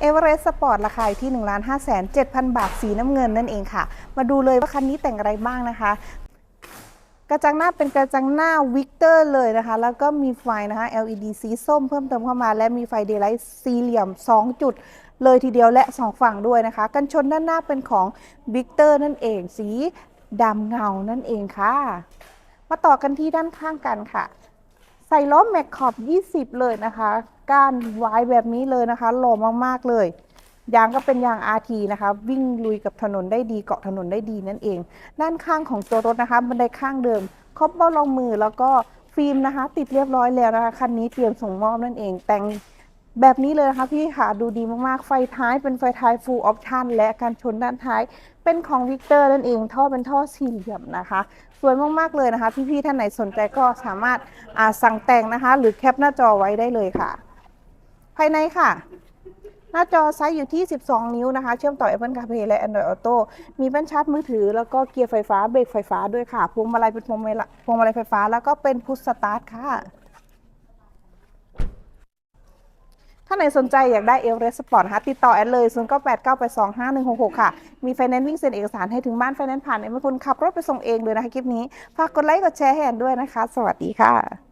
เอเวอเรสต์สปอร์ตราคาอยู่ที่ 1 5 7 0 0 0 บาทสีน้ำเงินนั่นเองค่ะ มาดูเลยว่าคันนี้แต่งอะไรบ้างนะคะกระจังหน้าเป็นกระจังหน้าวิกเตอร์เลยนะคะ แล้วก็มีไฟนะคะ LED สีส้มเพิ่มเติมเข้ามา และมีไฟเดย์ไลท์สี่เหลี่ยม 2 จุด เลยทีเดียวและ 2 ฝั่งด้วยนะคะ กันชนด้านหน้าเป็นของวิกเตอร์นั่นเอง สีดำเงานั่นเองค่ะ มาต่อกันที่ด้านข้างกันค่ะ ใส่ล้อแม็กขอบ 20 เลยนะคะ ก้านไว้แบบนี้เลยนะคะหล่อมากๆเลยยางก็เป็นยาง RT นะคะ วิ่งลุยกับถนนได้ดีเกาะถนนได้ดีนั่นเอง ด้านข้างของตัวรถนะคะบันไดข้างเดิมครอบเบ้ารองมือแล้วก็ฟิล์มนะคะ ติดเรียบร้อยแล้วนะคะคันนี้เตรียมส่งมอบนั่นเอง แต่งแบบนี้เลยนะคะพี่ค่ะดูดีมากๆ ไฟท้ายเป็นไฟท้าย full option และการชนด้านท้ายเป็นของวิกเตอร์นั่นเอง ท่อเป็นท่อสี่เหลี่ยมนะคะ สวยมากๆเลยนะคะ พี่ๆท่านไหนสนใจก็สามารถสั่งแต่งนะคะ หรือแคปหน้าจอไว้ได้เลยค่ะ ภายในค่ะ หน้าจอไซส์อยู่ที่ 12 นิ้วนะคะ เชื่อมต่อ Apple CarPlay และ Android Auto มีแป้นชาร์จมือถือ แล้วก็เกียร์ไฟฟ้าเบรกไฟฟ้าด้วยค่ะพวงมาลัยเป็นพวงมาลัยพวงมาลัยไฟฟ้า แล้วก็เป็นพุชสตาร์ทค่ะถ้าไหนสนใจอยากได้เอลเรสปอร์ตนะคะติดต่อแอดเลย 0 9 8 9 8 2 5 1 6 6 ค่ะ มีไฟแนนซ์วิ่งเซ็นเอกสารให้ถึงบ้านไฟแนนซ์ผ่านเอ็มเป็นคนขับรถไปส่งเองเลยนะคะคลิปนี้ ฝากกดไลค์กดแชร์ให้แอนด้วยนะคะ สวัสดีค่ะ